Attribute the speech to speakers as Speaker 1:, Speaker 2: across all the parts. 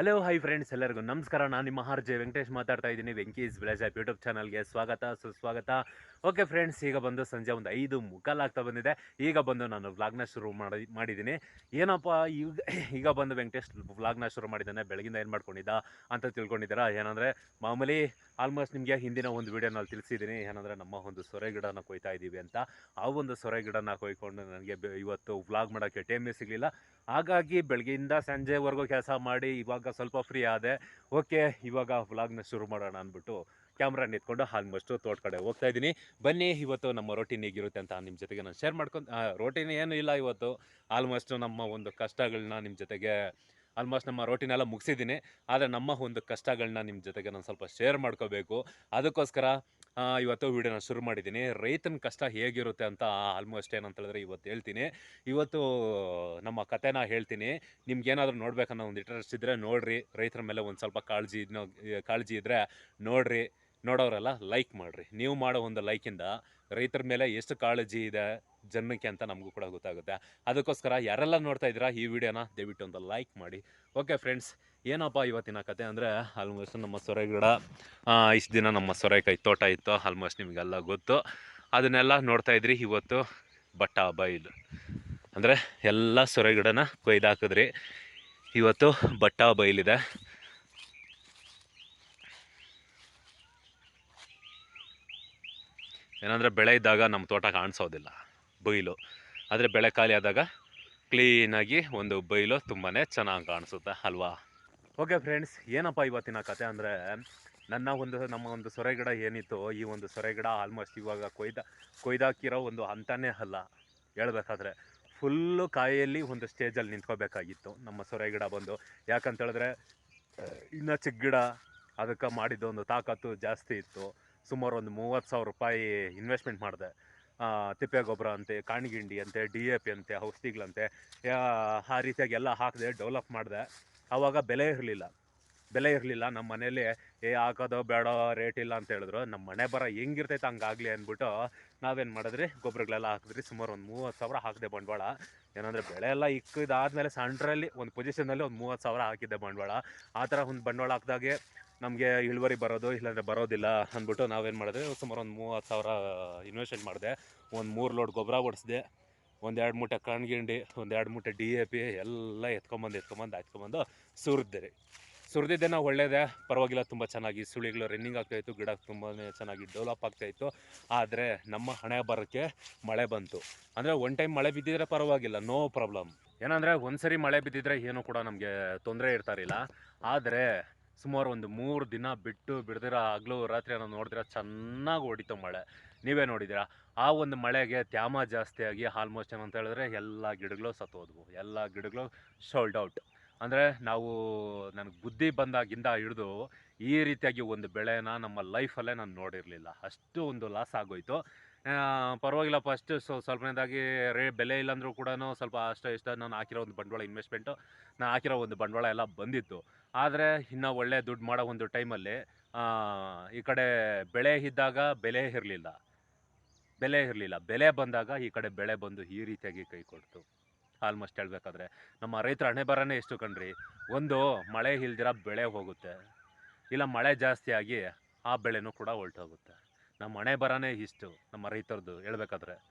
Speaker 1: Hello hi friends ಎಲ್ಲರಿಗೂ ನಮಸ್ಕಾರ. ನಾನು ನಿಮ್ಮ ಆರ್ ಜೆ ವೆಂಕಟೇಶ್ ಮಾತಾಡ್ತಾ ಇದ್ದೀನಿ. ವೆಂಕೀಸ್ ಆಪ್ ಯೂಟ್ಯೂಬ್ ಚಾನಲ್ಗೆ ಸ್ವಾಗತ, ಸುಸ್ವಾಗತ. ಓಕೆ ಫ್ರೆಂಡ್ಸ್ ಈಗ ಬಂದು ಸಂಜೆ ಒಂದು ಐದು ಮುಕ್ಕಾಲಾಗ್ತಾ ಬಂದಿದೆ. ಈಗ ಬಂದು ನಾನು ವ್ಲಾಗ್ನ ಶುರು ಮಾಡಿ, ಮಾಡಿದ್ದೀನಿ. ಏನಪ್ಪ, ಈಗ ಈಗ ಬಂದು ವೆಂಕಟೇಶ್ ವ್ಲಾಗ್ನ ಶುರು ಮಾಡಿದ್ದಾನೆ. ಬೆಳಗಿಂದ ಏನು ಮಾಡ್ಕೊಂಡಿದ್ದ ಅಂತ ತಿಳ್ಕೊಂಡಿದ್ದೀರಾ? ಏನಂದರೆ, ಮಾಮೂಲಿ ಆಲ್ಮೋಸ್ಟ್ ನಿಮಗೆ ಹಿಂದಿನ ಒಂದು ವೀಡಿಯೋನಲ್ಲಿ ತಿಳಿಸಿದ್ದೀನಿ. ಏನಂದರೆ, ನಮ್ಮ ಒಂದು ಸೊರೆ ಗಿಡನ ಕೊಯ್ತಾ ಇದ್ದೀವಿ ಅಂತ. ಆ ಒಂದು ಸೊರೆ ಗಿಡನ ಕೊಯ್ಕೊಂಡು ನನಗೆ ಇವತ್ತು ವ್ಲಾಗ್ ಮಾಡೋಕ್ಕೆ ಟೈಮೇ ಸಿಗಲಿಲ್ಲ. ಹಾಗಾಗಿ ಬೆಳಗ್ಗೆಯಿಂದ ಸಂಜೆವರೆಗೂ ಕೆಲಸ ಮಾಡಿ ಇವಾಗ ಸ್ವಲ್ಪ ಫ್ರೀ ಆದೆ. ಓಕೆ ಇವಾಗ ವ್ಲಾಗ್ನ ಶುರು ಮಾಡೋಣ ಅಂದ್ಬಿಟ್ಟು ಕ್ಯಾಮ್ರಾ ನಿಂತ್ಕೊಂಡು ಆಲ್ಮೋಸ್ಟು ತೋಟ ಕಡೆ ಹೋಗ್ತಾ ಇದ್ದೀನಿ. ಬನ್ನಿ, ಇವತ್ತು ನಮ್ಮ ರೊಟೀನ್ ಹೇಗಿರುತ್ತೆ ಅಂತ ನಿಮ್ಮ ಜೊತೆಗೆ ನಾನು ಶೇರ್ ಮಾಡ್ಕೊಂಡು ರೊಟೀನ್ ಏನೂ ಇಲ್ಲ ಇವತ್ತು. ಆಲ್ಮೋಸ್ಟ್ ನಮ್ಮ ಒಂದು ಕಷ್ಟಗಳನ್ನ ನಿಮ್ಮ ಜೊತೆಗೆ ಆಲ್ಮೋಸ್ಟ್ ನಮ್ಮ ರೋಟಿನೆಲ್ಲ ಮುಗಿಸಿದ್ದೀನಿ. ಆದರೆ ನಮ್ಮ ಒಂದು ಕಷ್ಟಗಳನ್ನ ನಿಮ್ಮ ಜೊತೆಗೆ ನಾನು ಸ್ವಲ್ಪ ಶೇರ್ ಮಾಡ್ಕೋಬೇಕು. ಅದಕ್ಕೋಸ್ಕರ ಇವತ್ತು ವಿಡಿಯೋನ ಶುರು ಮಾಡಿದ್ದೀನಿ. ರೈತನ ಕಷ್ಟ ಹೇಗಿರುತ್ತೆ ಅಂತ ಆಲ್ಮೋಸ್ಟ್ ಏನಂತ ಹೇಳಿದ್ರೆ ಇವತ್ತು ಹೇಳ್ತೀನಿ. ಇವತ್ತು ನಮ್ಮ ಕತೆನ ಹೇಳ್ತೀನಿ. ನಿಮ್ಗೇನಾದ್ರೂ ನೋಡ್ಬೇಕನ್ನೋ ಒಂದು ಇಂಟ್ರೆಸ್ಟ್ ಇದ್ದರೆ ನೋಡ್ರಿ. ರೈತರ ಮೇಲೆ ಒಂದು ಸ್ವಲ್ಪ ಕಾಳಜಿ ಕಾಳಜಿ ಇದ್ದರೆ ನೋಡ್ರಿ. ನೋಡೋರೆಲ್ಲ ಲೈಕ್ ಮಾಡಿರಿ. ನೀವು ಮಾಡೋ ಒಂದು ಲೈಕಿಂದ ರೈತರ ಮೇಲೆ ಎಷ್ಟು ಕಾಳಜಿ ಇದೆ ಜನಕ್ಕೆ ಅಂತ ನಮಗೂ ಕೂಡ ಗೊತ್ತಾಗುತ್ತೆ. ಅದಕ್ಕೋಸ್ಕರ ಯಾರೆಲ್ಲ ನೋಡ್ತಾ ಇದ್ದೀರಾ ಈ ವಿಡಿಯೋನ ದಯವಿಟ್ಟು ಒಂದು ಲೈಕ್ ಮಾಡಿ. ಓಕೆ ಫ್ರೆಂಡ್ಸ್ ಏನಪ್ಪ ಇವತ್ತಿನ ಕತೆ ಅಂದರೆ ಆಲ್ಮೋಸ್ಟ್ ನಮ್ಮ ಸೊರೆ ಗಿಡ ಇಷ್ಟು ದಿನ ನಮ್ಮ ಸೊರೆಕಾಯಿ ತೋಟ ಇತ್ತು ಆಲ್ಮೋಸ್ಟ್ ನಿಮಗೆಲ್ಲ ಗೊತ್ತು. ಅದನ್ನೆಲ್ಲ ನೋಡ್ತಾ ಇದ್ರಿ ಇವತ್ತು ಬಟ್ಟ ಬೈಲು ಅಂದರೆ ಎಲ್ಲ ಸೊರೆ ಗಿಡನ ಕೊಯ್ದು ಹಾಕಿದ್ರಿ. ಇವತ್ತು ಬಟ್ಟ ಬೈಲಿದೆ ಏನಂದರೆ ಬೆಳೆ ಇದ್ದಾಗ ನಮ್ಮ ತೋಟ ಕಾಣಿಸೋದಿಲ್ಲ, ಬೈಲು. ಆದರೆ ಬೆಳೆ ಖಾಲಿ ಆದಾಗ ಕ್ಲೀನಾಗಿ ಒಂದು ಬೈಲು ತುಂಬಾ ಚೆನ್ನಾಗಿ ಕಾಣಿಸುತ್ತೆ ಅಲ್ವಾ? ಓಕೆ ಫ್ರೆಂಡ್ಸ್ ಏನಪ್ಪ ಇವತ್ತಿನ ಕತೆ ಅಂದರೆ, ನನ್ನ ಒಂದು, ನಮ್ಮ ಒಂದು ಸೊರೆ ಗಿಡ ಏನಿತ್ತು, ಈ ಒಂದು ಸೊರೆ ಗಿಡ ಆಲ್ಮೋಸ್ಟ್ ಇವಾಗ ಕೊಯ್ದ, ಕೊಯ್ದಾಕಿರೋ ಒಂದು ಹಂತನೇ ಅಲ್ಲ. ಹೇಳ್ಬೇಕಾದ್ರೆ ಫುಲ್ಲು ಕಾಯಲ್ಲಿ ಒಂದು ಸ್ಟೇಜಲ್ಲಿ ನಿಂತ್ಕೋಬೇಕಾಗಿತ್ತು. ನಮ್ಮ ಸೊರೆ ಗಿಡ ಬಂದು, ಯಾಕಂತೇಳಿದ್ರೆ ಇನ್ನು ಚಿಕ್ಕ ಗಿಡ, ಅದಕ್ಕೆ ಮಾಡಿದ್ದು ಒಂದು ತಾಕತ್ತು ಜಾಸ್ತಿ ಇತ್ತು. ಸುಮಾರು ಒಂದು ಮೂವತ್ತು ಸಾವಿರ ರೂಪಾಯಿ ಇನ್ವೆಸ್ಟ್ಮೆಂಟ್ ಮಾಡಿದೆ. ತಿಪ್ಪೆ ಗೊಬ್ಬರ ಅಂತೆ, ಕಾಣಿಗಿಂಡಿ ಅಂತೆ ಡಿ ಎ ಪಿ ಅಂತೆ, ಔಷಧಿಗಳಂತೆ ಆ ರೀತಿಯಾಗಿ ಎಲ್ಲ ಹಾಕಿದೆ ಡೆವಲಪ್ ಮಾಡಿದೆ. ಆವಾಗ ಬೆಲೆ ಇರಲಿಲ್ಲ. ಬೆಲೆ ಇರಲಿಲ್ಲ. ನಮ್ಮ ಮನೇಲಿ ಏ, ಹಾಕೋದು ಬೇಡ, ರೇಟ್ ಇಲ್ಲ ಅಂತ ಹೇಳಿದ್ರು. ನಮ್ಮ ಮನೆ ಬರ ಹೆಂಗಿರ್ತೈತೆ ಹಂಗಾಗಲಿ ಅಂದ್ಬಿಟ್ಟು ನಾವೇನು ಮಾಡಿದ್ರಿ? ಗೊಬ್ಬರಗಳೆಲ್ಲ ಹಾಕಿದ್ರಿ. ಸುಮಾರು ಒಂದು ಮೂವತ್ತು ಸಾವಿರ ಹಾಕಿದೆ ಬಂಡವಾಳ. ಏನಂದರೆ ಬೆಳೆ ಎಲ್ಲ ಇಕ್ಕಿದಾದ್ಮೇಲೆ ಸಂಟ್ರಲ್ಲಿ ಒಂದು ಪೊಸಿಷನಲ್ಲಿ ಒಂದು ಮೂವತ್ತು ಸಾವಿರ ಹಾಕಿದ್ದೆ ಬಂಡವಾಳ. ಆ ಥರ ಒಂದು ಬಂಡವಾಳ ಹಾಕಿದಾಗೆ ನಮಗೆ ಇಳುವರಿ ಬರೋದು, ಇಲ್ಲಾಂದರೆ ಬರೋದಿಲ್ಲ ಅಂದ್ಬಿಟ್ಟು ನಾವೇನು ಮಾಡಿದ್ವಿ. ಸುಮಾರು ಒಂದು ಮೂವತ್ತು ಸಾವಿರ ಇನ್ವೆಸ್ಟ್ಮೆಂಟ್ ಮಾಡಿದೆ. ಒಂದು ಮೂರು ಲೋಡ್ ಗೊಬ್ಬರ ಹೊಡಿಸಿದೆ ಒಂದು ಎರಡು ಮೂಟೆ ಕಣ್ಗಿಂಡಿ, ಒಂದೆರಡು ಮೂಟೆ ಡಿ ಎ ಪಿ ಎಲ್ಲ ಎತ್ಕೊಂಬಂದು ಎತ್ಕೊಂಬಂದು ಎತ್ಕೊಂಬಂದು ಸುರಿದ್ದೆ ರೀ ಸುರಿದಿದ್ದೇನೋ ಒಳ್ಳೇದೇ, ಪರವಾಗಿಲ್ಲ, ತುಂಬ ಚೆನ್ನಾಗಿ ಸುಳಿಗಳು ರನ್ನಿಂಗ್ ಆಗ್ತಾಯಿತ್ತು, ಗಿಡ ತುಂಬಾ ಚೆನ್ನಾಗಿ ಡೆವಲಪ್ ಆಗ್ತಾಯಿತ್ತು. ಆದರೆ ನಮ್ಮ ಹಣೆ ಬರೋಕ್ಕೆ ಮಳೆ ಬಂತು. ಅಂದರೆ ಒನ್ ಟೈಮ್ ಮಳೆ ಬಿದ್ದಿದ್ರೆ ಪರವಾಗಿಲ್ಲ ನೋ ಪ್ರಾಬ್ಲಮ್ ಏನಂದರೆ ಒಂದ್ಸರಿ ಮಳೆ ಬಿದ್ದಿದ್ರೆ ಏನೂ ಕೂಡ ನಮಗೆ ತೊಂದರೆ ಇರ್ತಾರಿಲ್ಲ ಆದರೆ ಸುಮಾರು ಒಂದು ಮೂರು ದಿನ ಬಿಟ್ಟು ಬಿಡ್ದಿರ ಹಗಲು ರಾತ್ರಿ ನಾನು ನೋಡಿದ್ರೆ ಚೆನ್ನಾಗಿ ಹೊಡಿತು ಮಳೆ. ನೀವೇ ನೋಡಿದ್ದೀರಾ ಆ ಒಂದು ಮಳೆಗೆ ತ್ಯಾಮ ಜಾಸ್ತಿಯಾಗಿ ಆಲ್ಮೋಸ್ಟ್ ಏನಂತ ಹೇಳಿದ್ರೆ ಎಲ್ಲ ಗಿಡಗಳು ಸತ್ತೋದ್ವು ಎಲ್ಲ ಗಿಡಗಳು ಶೋಲ್ಡ್ ಔಟ್ ಅಂದರೆ ನಾವು ನನಗೆ ಬುದ್ಧಿ ಬಂದಾಗಿಂದ ಹಿಡಿದು ಈ ರೀತಿಯಾಗಿ ಒಂದು ಬೆಳೆನ ನಮ್ಮ ಲೈಫಲ್ಲೇ ನಾನು ನೋಡಿರಲಿಲ್ಲ. ಅಷ್ಟು ಒಂದು ಲಾಸ್ ಆಗೋಯ್ತು. ಪರವಾಗಿಲ್ಲ ಫಸ್ಟ್ ಸ್ವಲ್ಪನೇದಾಗಿ ರೇ ಬೆಲೆ ಇಲ್ಲಾಂದ್ರೂ ಕೂಡ ಸ್ವಲ್ಪ ಅಷ್ಟು ಇಷ್ಟ ನಾನು ಹಾಕಿರೋ ಒಂದು ಬಂಡವಾಳ ಇನ್ವೆಸ್ಟ್ಮೆಂಟು ನಾನು ಹಾಕಿರೋ ಒಂದು ಬಂಡವಾಳ ಎಲ್ಲ ಬಂದಿತ್ತು. ಆದರೆ ಇನ್ನೂ ಒಳ್ಳೆ ದುಡ್ಡು ಮಾಡೋ ಒಂದು ಟೈಮಲ್ಲಿ ಈ ಕಡೆ ಬೆಳೆ ಇದ್ದಾಗ ಬೆಲೆ ಇರಲಿಲ್ಲ. ಬೆಲೆ ಇರಲಿಲ್ಲ. ಬೆಲೆ ಬಂದಾಗ ಈ ಕಡೆ ಬೆಳೆ ಬಂದು ಈ ರೀತಿಯಾಗಿ ಕೈ ಕೊಡ್ತು. ಆಲ್ಮೋಸ್ಟ್ ಹೇಳಬೇಕಾದ್ರೆ, ನಮ್ಮ ರೈತರ ಹಣೆ ಬರನೇ ಎಷ್ಟು ಕಣ್ರಿ. ಒಂದು ಮಳೆ ಇಲ್ದಿರ ಬೆಳೆ ಹೋಗುತ್ತೆ. ಇಲ್ಲ ಮಳೆ ಜಾಸ್ತಿ ಆಗಿ ಆ ಬೆಳೆನೂ ಕೂಡ ಹೊಲ್ಟೋಗುತ್ತೆ. ನಮ್ಮ ಹಣೆ ಬರನೇ ಇಷ್ಟು ನಮ್ಮ ರೈತರದ್ದು ಹೇಳ್ಬೇಕಾದ್ರೆ.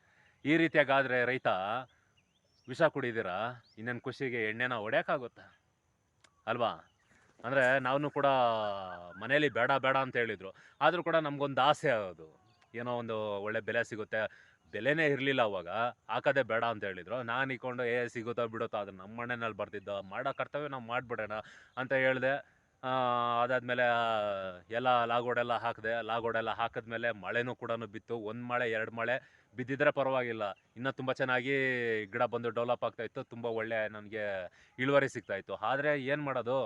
Speaker 1: ಈ ರೀತಿಯಾಗಾದರೆ ರೈತ ವಿಷ ಕುಡಿದಿರ, ಇನ್ನೇನು ಖುಷಿಗೆ ಎಣ್ಣೆನ ಹೊಡ್ಯೋಕ್ಕಾಗುತ್ತೆ ಅಲ್ವಾ? ಅಂದರೆ ನಾವು ಕೂಡ ಮನೇಲಿ ಬೇಡ ಬೇಡ ಅಂತ ಹೇಳಿದರು. ಆದರೂ ಕೂಡ ನಮಗೊಂದು ಆಸೆ ಅದು. ಏನೋ ಒಂದು ಒಳ್ಳೆ ಬೆಲೆ ಸಿಗುತ್ತೆ. ಬೆಲೆನೇ ಇರಲಿಲ್ಲ ಅವಾಗ. ಹಾಕೋದೇ ಬೇಡ ಅಂತ ಹೇಳಿದ್ರು. ನಾನು ಇಕ್ಕೊಂಡು, ಏ, ಸಿಗುತ್ತೋ ಬಿಡುತ್ತೋ, ಅದು ನಮ್ಮ ಮನೆಯಲ್ಲಿ ಬರ್ತಿದ್ದ, ಮಾಡೋ ಕರ್ತವ್ಯ ನಾವು ಮಾಡಿಬಿಡೋಣ ಅಂತ ಹೇಳಿದೆ. ಅದಾದಮೇಲೆ ಎಲ್ಲ ಲಾಗೋಡೆಲ್ಲ ಹಾಕಿದೆ, ಲಾಗೋಡೆಲ್ಲ ಹಾಕಿದ್ಮೇಲೆ ಮಳೆನೂ ಕೂಡ ಬಿತ್ತು. ಒಂದು ಮಳೆ, ಎರಡು ಮಳೆ ಬಿದ್ದಿದ್ರೆ ಪರವಾಗಿಲ್ಲ. ಇನ್ನೂ ತುಂಬ ಚೆನ್ನಾಗಿ ಗಿಡ ಬಂದು ಡೆವಲಪ್ ಆಗ್ತಾಯಿತ್ತು ತುಂಬ ಒಳ್ಳೆ ನನಗೆ ಇಳುವರಿ ಸಿಗ್ತಾಯಿತ್ತು ಆದರೆ ಏನು ಮಾಡೋದು?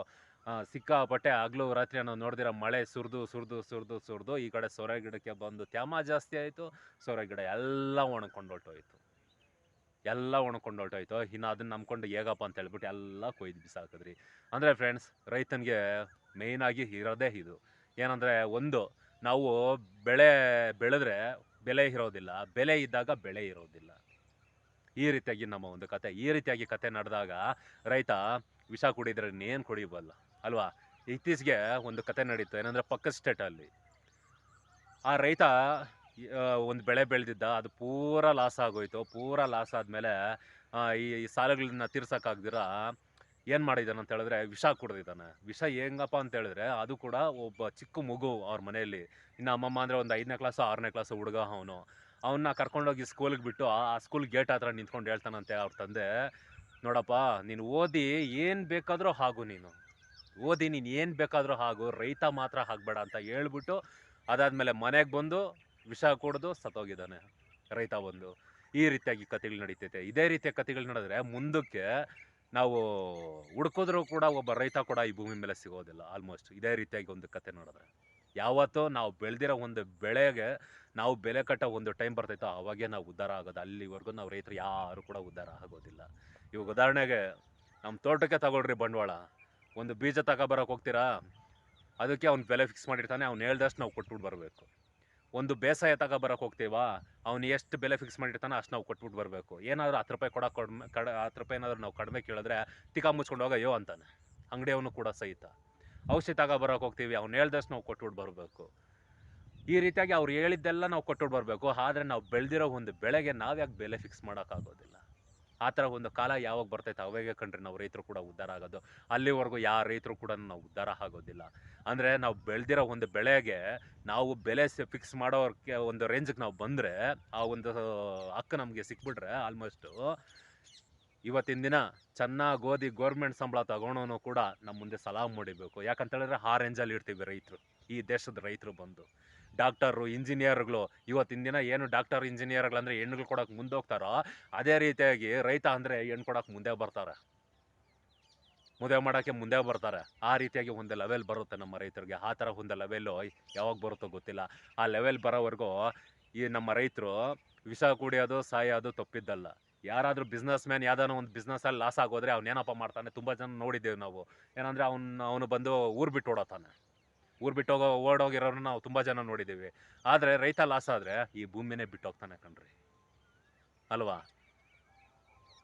Speaker 1: ಸಿಕ್ಕಾಪಟ್ಟೆ ಹಗಲು ರಾತ್ರಿ ನಾವು ನೋಡಿದಿರ ಮಳೆ ಸುರಿದು ಸುರಿದು ಸುರಿದು ಸುರಿದು ಈ ಕಡೆ ಸೊರೆ ಗಿಡಕ್ಕೆ ಬಂದು ತ್ಯಾಮ ಜಾಸ್ತಿ ಆಯಿತು. ಸೊರೆ ಗಿಡ ಎಲ್ಲ ಒಣಕೊಂಡು ಹೊರ್ಟೋಯ್ತು. ಎಲ್ಲ ಒಣಕೊಂಡು ಹೊರ್ಟೋಯ್ತು. ಇನ್ನು ಅದನ್ನ ನಂಬ್ಕೊಂಡು ಹೇಗಪ್ಪ ಅಂತ ಹೇಳ್ಬಿಟ್ಟು ಎಲ್ಲ ಕೊಯ್ದು ಬಿಸಾಕಿದ್ರಿ. ಅಂದರೆ ಫ್ರೆಂಡ್ಸ್ ರೈತನಿಗೆ ಮೇಯ್ನಾಗಿ ಇರೋದೇ ಇದು. ಏನಂದರೆ ಒಂದು, ನಾವು ಬೆಳೆ ಬೆಳೆದ್ರೆ ಬೆಲೆ ಇರೋದಿಲ್ಲ. ಬೆಲೆ ಇದ್ದಾಗ ಬೆಳೆ ಇರೋದಿಲ್ಲ. ಈ ರೀತಿಯಾಗಿ ನಮ್ಮ ಒಂದು ಕತೆ. ಈ ರೀತಿಯಾಗಿ ಕತೆ ನಡೆದಾಗ ರೈತ ವಿಷ ಕುಡಿದ್ರೆ ಇನ್ನೇನು ಕುಡಿಬಲ್ಲ ಅಲ್ವಾ? ಇತ್ತೀಚೆಗೆ ಒಂದು ಕತೆ ನಡೀತು. ಏನಂದರೆ ಪಕ್ಕದ ಸ್ಟೇಟಲ್ಲಿ ಆ ರೈತ ಒಂದು ಬೆಳೆ ಬೆಳೆದಿದ್ದ, ಅದು ಪೂರ ಲಾಸ್ ಆಗೋಯ್ತು, ಪೂರ ಲಾಸ್ ಆದಮೇಲೆ ಈ ಸಾಲಗಳನ್ನ ತೀರ್ಸೋಕ್ಕಾಗ್ದಿರ ಏನು ಮಾಡಿದ್ದಾನೆ ಅಂತ ಹೇಳಿದ್ರೆ, ವಿಷ ಕುಡ್ದಿದ್ದಾನೆ. ವಿಷ ಹೆಂಗಪ್ಪ ಅಂತ ಹೇಳಿದ್ರೆ, ಅದು ಕೂಡ ಒಬ್ಬ ಚಿಕ್ಕ ಮಗು ಅವ್ರ ಮನೆಯಲ್ಲಿ. ಇನ್ನು ಅಮ್ಮಮ್ಮ ಅಂದರೆ ಒಂದು ಐದನೇ ಕ್ಲಾಸು ಆರನೇ ಕ್ಲಾಸು ಹುಡುಗ ಅವನು. ಅವನ್ನ ಕರ್ಕೊಂಡೋಗಿ ಸ್ಕೂಲಿಗೆ ಬಿಟ್ಟು, ಆ ಸ್ಕೂಲ್ ಗೇಟ್ ಹತ್ರ ನಿಂತ್ಕೊಂಡು ಹೇಳ್ತಾನಂತೆ ಅವ್ರ ತಂದೆ, ನೋಡಪ್ಪ, ನೀನು ಓದಿ ಏನು ಬೇಕಾದರೂ ಹಾಗು ನೀನು. ಓದಿ ನೀನು ಏನು ಬೇಕಾದರೂ ಹಾಗು, ರೈತ ಮಾತ್ರ ಆಗಬೇಡ ಅಂತ ಹೇಳ್ಬಿಟ್ಟು, ಅದಾದಮೇಲೆ ಮನೆಗೆ ಬಂದು ವಿಷ ಕುಡಿದು ಸತ್ತೋಗಿದ್ದಾನೆ. ರೈತ ಬಂದು. ಈ ರೀತಿಯಾಗಿ ಕಥೆಗಳು ನಡೀತೈತೆ. ಇದೇ ರೀತಿಯ ಕಥೆಗಳು ನಡೆದ್ರೆ ಮುಂದಕ್ಕೆ ನಾವು ಹುಡ್ಕೋದ್ರೂ ಕೂಡ ಒಬ್ಬ ರೈತ ಕೂಡ ಈ ಭೂಮಿ ಮೇಲೆ ಸಿಗೋದಿಲ್ಲ ಆಲ್ಮೋಸ್ಟ್ ಇದೇ ರೀತಿಯಾಗಿ ಒಂದು ಕತೆ ನೋಡಿದ್ರೆ. ಯಾವತ್ತೋ ನಾವು ಬೆಳೆದಿರೋ ಒಂದು ಬೆಳೆಗೆ ನಾವು ಬೆಲೆ ಕಟ್ಟೋ ಒಂದು ಟೈಮ್ ಬರ್ತೈತೋ ಅವಾಗೇ ನಾವು ಉದ್ಧಾರ ಆಗೋದು. ಅಲ್ಲಿವರೆಗೂ ನಾವು ರೈತರು ಯಾರು ಕೂಡ ಉದ್ಧಾರ ಆಗೋದಿಲ್ಲ. ಇವಾಗ ಉದಾಹರಣೆಗೆ ನಮ್ಮ ತೋಟಕ್ಕೆ ತಗೊಳ್ರಿ ಬಂಡವಾಳ. ಒಂದು ಬೀಜ ತಗೊಬರಕ್ಕೆ ಹೋಗ್ತೀರಾ? ಅದಕ್ಕೆ ಅವ್ನು ಬೆಲೆ ಫಿಕ್ಸ್ ಮಾಡಿರ್ತಾನೆ. ಅವ್ನು ಹೇಳ್ದಷ್ಟು ನಾವು ಕೊಟ್ಬಿಟ್ಟು ಬರಬೇಕು. ಒಂದು ಬೇಸಾಯ ತಗೊಬರಕ್ಕೆ ಹೋಗ್ತೀವಾ? ಅವ್ನು ಎಷ್ಟು ಬೆಲೆ ಫಿಕ್ಸ್ ಮಾಡಿರ್ತಾನೆ ಅಷ್ಟು ನಾವು ಕೊಟ್ಬಿಟ್ಟು ಬರಬೇಕು. ಏನಾದರೂ ಹತ್ತು ರೂಪಾಯಿ ಕೊಡೋಕೆ ಕಡಿಮೆ, ಕಡ ಹತ್ತು ರೂಪಾಯಿ ಏನಾದರೂ ನಾವು ಕಡಿಮೆ ಕೇಳಿದ್ರೆ ತಿಕಾ ಮುಚ್ಕೊಂಡು ಹೋಗ ಅಯ್ಯೋ ಅಂತಾನೆ. ಅಂಗಡಿಯವನು ಕೂಡ ಸಹಿತ. ಔಷಧಿ ತಗೊಬರಕ್ಕೆ ಹೋಗ್ತೀವಿ, ಅವ್ನು ಹೇಳ್ದಷ್ಟು ನಾವು ಕೊಟ್ಬಿಟ್ಟು ಬರಬೇಕು. ಈ ರೀತಿಯಾಗಿ ಅವ್ರು ಹೇಳಿದ್ದೆಲ್ಲ ನಾವು ಕೊಟ್ಬಿಟ್ಟು ಬರಬೇಕು, ಆದರೆ ನಾವು ಬೆಳೆದಿರೋ ಒಂದು ಬೆಳೆಗೆ ನಾವು ಯಾಕೆ ಬೆಲೆ ಫಿಕ್ಸ್ ಮಾಡೋಕ್ಕಾಗೋದಿಲ್ಲ ಆ ಥರ ಒಂದು ಕಾಲ ಯಾವಾಗ ಬರ್ತೈತೆ ಅವಾಗ ಕಂಡ್ರೆ ನಾವು ರೈತರು ಕೂಡ ಉದ್ಧಾರ ಆಗೋದು. ಅಲ್ಲಿವರೆಗೂ ಯಾವ ರೈತರು ಕೂಡ ನಾವು ಉದ್ಧಾರ ಆಗೋದಿಲ್ಲ. ಅಂದರೆ ನಾವು ಬೆಳೆದಿರೋ ಒಂದು ಬೆಳೆಗೆ ನಾವು ಬೆಲೆ ಫಿಕ್ಸ್ ಮಾಡೋಕ್ಕೆ ಒಂದು ರೇಂಜಿಗೆ ನಾವು ಬಂದರೆ ಆ ಒಂದು ಹಕ್ಕು ನಮಗೆ ಸಿಕ್ಬಿಟ್ರೆ ಆಲ್ಮೋಸ್ಟು ಇವತ್ತಿನ ದಿನ ಚೆನ್ನಾಗಿ ಗೋಧಿ ಗೌರ್ಮೆಂಟ್ ಸಂಬಳ ತಗೊಳೋನು ಕೂಡ ನಮ್ಮ ಮುಂದೆ ಸಲಾಮ್ ಮಾಡಿಬೇಕು. ಯಾಕಂತ ಹೇಳಿದ್ರೆ ಆ ರೇಂಜಲ್ಲಿ ಇರ್ತೀವಿ ರೈತರು. ಈ ದೇಶದ ರೈತರು ಬಂದು. ಡಾಕ್ಟರು, ಇಂಜಿನಿಯರ್ಗಳು ಇವತ್ತಿನ ದಿನ ಏನು ಡಾಕ್ಟರ್, ಇಂಜಿನಿಯರ್ಗಳು ಅಂದರೆ ಹೆಣ್ಣುಗಳು ಕೊಡೋಕೆ ಮುಂದೆ ಹೋಗ್ತಾರೋ ಅದೇ ರೀತಿಯಾಗಿ ರೈತ ಅಂದರೆ ಹೆಣ್ಣು ಕೊಡೋಕೆ ಮುಂದೆ ಬರ್ತಾರೆ. ಮದುವೆ ಮಾಡೋಕ್ಕೆ ಮುಂದೆ ಬರ್ತಾರೆ. ಆ ರೀತಿಯಾಗಿ ಒಂದು ಲೆವೆಲ್ ಬರುತ್ತೆ ನಮ್ಮ ರೈತರಿಗೆ. ಆ ಥರ ಒಂದು ಲೆವೆಲ್ಲು ಯಾವಾಗ ಬರುತ್ತೋ ಗೊತ್ತಿಲ್ಲ. ಆ ಲೆವೆಲ್ ಬರೋವರೆಗೂ ಈ ನಮ್ಮ ರೈತರು ವಿಷ ಕುಡಿಯೋದು, ಸಾಯೋದು ತಪ್ಪಿದ್ದಲ್ಲ. ಯಾರಾದರೂ ಬಿಸ್ನೆಸ್ ಮ್ಯಾನ್ ಯಾವ್ದಾನ ಒಂದು ಬಿಸ್ನೆಸ್ಸಲ್ಲಿ ಲಾಸ್ ಆಗೋದ್ರೆ ಅವ್ನೇನಪ್ಪ ಮಾಡ್ತಾನೆ? ತುಂಬ ಜನ ನೋಡಿದ್ದೇವೆ ನಾವು. ಏನಂದರೆ ಅವ್ನು, ಅವನು ಬಂದು ಊರು ಬಿಟ್ಟು ಓಡೋತಾನೆ ಊರು ಬಿಟ್ಟು ಹೋಗೋ ಓಡೋಗಿರೋರನ್ನ ನಾವು ತುಂಬ ಜನ ನೋಡಿದ್ದೀವಿ ಆದರೆ ರೈತ ಲಾಸ್ ಆದರೆ ಈ ಭೂಮಿನೇ ಬಿಟ್ಟು ಹೋಗ್ತಾನೆ ಕಣ್ರಿ. ಅಲ್ವಾ?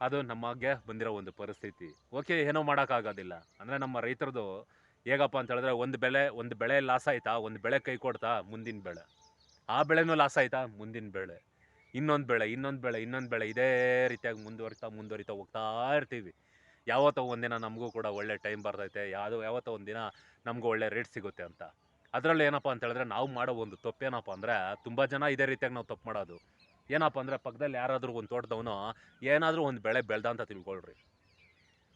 Speaker 1: ಅದು ನಮಗೆ ಬಂದಿರೋ ಒಂದು ಪರಿಸ್ಥಿತಿ. ಓಕೆ, ಏನೋ ಮಾಡೋಕ್ಕಾಗೋದಿಲ್ಲ. ಅಂದರೆ ನಮ್ಮ ರೈತರದು, ಹೇಗಪ್ಪ ಅಂತ ಹೇಳಿದ್ರೆ ಒಂದು ಬೆಳೆ ಒಂದು ಬೆಳೆ ಲಾಸ್ ಆಯ್ತಾ, ಒಂದು ಬೆಳೆ ಕೈ ಕೊಡ್ತಾ, ಮುಂದಿನ ಬೆಳೆ. ಆ ಬೆಳೆನೂ ಲಾಸ್ ಆಯ್ತಾ, ಮುಂದಿನ ಬೆಳೆ. ಇನ್ನೊಂದು ಬೆಳೆ ಇನ್ನೊಂದು ಬೆಳೆ ಇನ್ನೊಂದು ಬೆಳೆ, ಇದೇ ರೀತಿಯಾಗಿ ಮುಂದುವರಿತಾ ಮುಂದುವರಿತಾ ಹೋಗ್ತಾ ಇರ್ತೀವಿ. ಯಾವತ್ತೋ ಒಂದಿನ ನಮಗೂ ಕೂಡ ಒಳ್ಳೆ ಟೈಮ್ ಬರ್ತೈತೆ, ಯಾವುದೋ, ಯಾವತ್ತೋ ಒಂದಿನ ನಮಗೂ ಒಳ್ಳೆ ರೇಟ್ ಸಿಗುತ್ತೆ ಅಂತ. ಅದರಲ್ಲಿ ಏನಪ್ಪ ಅಂತ ಹೇಳಿದ್ರೆ ನಾವು ಮಾಡೋ ಒಂದು ತಪ್ಪೇನಪ್ಪ ಅಂದರೆ ತುಂಬ ಜನ ಇದೇ ರೀತಿಯಾಗಿ ನಾವು ತಪ್ಪು ಮಾಡೋದು. ಏನಪ್ಪ ಅಂದರೆ ಪಕ್ಕದಲ್ಲಿ ಯಾರಾದರೂ ಒಂದು ತೋಟದವನು ಏನಾದರೂ ಒಂದು ಬೆಳೆ ಬೆಳೆದ ಅಂತ ತಿಳ್ಕೊಳ್ರಿ.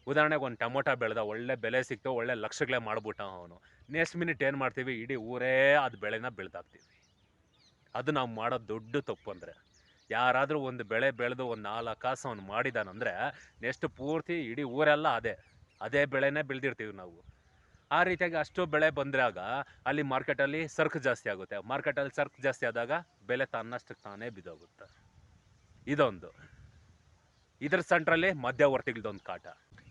Speaker 1: ಉದಾಹರಣೆಗೆ ಒಂದು ಟೊಮೊಟೊ ಬೆಳೆದ ಒಳ್ಳೆ ಬೆಲೆ ಸಿಕ್ತು, ಒಳ್ಳೆ ಲಕ್ಷಗಳೇ ಮಾಡಿಬಿಟ್ಟ ಅವನು. ನೆಕ್ಸ್ಟ್ ಮಿನಿಟ್ ಏನು ಮಾಡ್ತೀವಿ? ಇಡೀ ಊರೇ ಅದು ಬೆಳೆನ ಬೆಳೆದಾಕ್ತೀವಿ. ಅದು ನಾವು ಮಾಡೋ ದೊಡ್ಡ ತಪ್ಪು ಅಂದರೆ. ಯಾರಾದರೂ ಒಂದು ಬೆಳೆ ಬೆಳೆದು ಒಂದು ನಾಲ್ಕು ಕಾಸು ಅವ್ನು ಮಾಡಿದಾನಂದರೆ ನೆಕ್ಸ್ಟ್ ಪೂರ್ತಿ ಇಡೀ ಊರೆಲ್ಲ ಅದೇ ಅದೇ ಬೆಳೆನೇ ಬೆಳೆದಿರ್ತೀವಿ ನಾವು. ಆ ರೀತಿಯಾಗಿ ಅಷ್ಟು ಬೆಳೆ ಬಂದಾಗ ಅಲ್ಲಿ ಮಾರ್ಕೆಟಲ್ಲಿ ಸರ್ಕು ಜಾಸ್ತಿ ಆಗುತ್ತೆ. ಮಾರ್ಕೆಟಲ್ಲಿ ಸರ್ಕು ಜಾಸ್ತಿ ಆದಾಗ ಬೆಲೆ ತನ್ನಷ್ಟಕ್ಕೆ ತಾನೇ ಬಿದ್ದೋಗುತ್ತೆ. ಇದೊಂದು. ಇದ್ರ ಸೆಂಟ್ರಲ್ಲಿ ಮಧ್ಯವರ್ತಿಗಳದೊಂದು ಕಾಟ.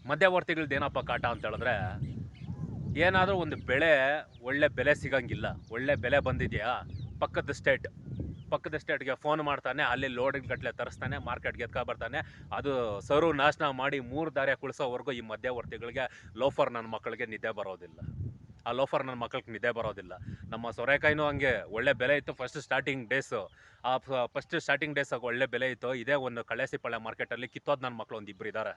Speaker 1: ಮಧ್ಯವರ್ತಿಗಳ್ದು ಏನಪ್ಪ ಕಾಟ ಅಂತ ಹೇಳಿದ್ರೆ, ಏನಾದರೂ ಒಂದು ಬೆಳೆ ಒಳ್ಳೆ ಬೆಲೆ ಸಿಗಂಗಿಲ್ಲ, ಒಳ್ಳೆ ಬೆಲೆ ಬಂದಿದೆಯಾ, ಪಕ್ಕದ ಸ್ಟೇಟ್. ಪಕ್ಕದ ಸ್ಟೇಟ್ಗೆ ಫೋನ್ ಮಾಡ್ತಾನೆ, ಅಲ್ಲಿ ಲೋಡಿನ ಗಟ್ಟಲೆ ತರಿಸ್ತಾನೆ ಮಾರ್ಕೆಟ್ಗೆ ಎತ್ಕೊ ಬರ್ತಾನೆ. ಅದು ಸರು ನಾಶನ ಮಾಡಿ ಮೂರು ದಾರಿಯ ಕುಳಿಸೋವರೆಗೂ ಈ ಮಧ್ಯವರ್ತಿಗಳಿಗೆ ಲೋಫರ್ ನನ್ನ ಮಕ್ಕಳಿಗೆ ನಿದ್ದೆ ಬರೋದಿಲ್ಲ. ಆ ಲೋಫರ್ ನನ್ನ ಮಕ್ಕಳಿಗೆ ನಿದ್ದೆ ಬರೋದಿಲ್ಲ. ನಮ್ಮ ಸೊರೆಕಾಯಿನೂ ಹಂಗೆ ಒಳ್ಳೆ ಬೆಲೆ ಇತ್ತು ಫಸ್ಟ್ ಸ್ಟಾರ್ಟಿಂಗ್ ಡೇಸು ಆ ಫಸ್ಟ್ ಸ್ಟಾರ್ಟಿಂಗ್ ಡೇಸ್ ಒಳ್ಳೆ ಬೆಲೆ ಇತ್ತು. ಇದೇ ಒಂದು ಕಳಸಿಪಳ್ಳೆ ಮಾರ್ಕೆಟಲ್ಲಿ ಕಿತ್ತೋದು ನನ್ನ ಮಕ್ಕಳು ಒಂದು ಇಬ್ಬರು ಇದ್ದಾರೆ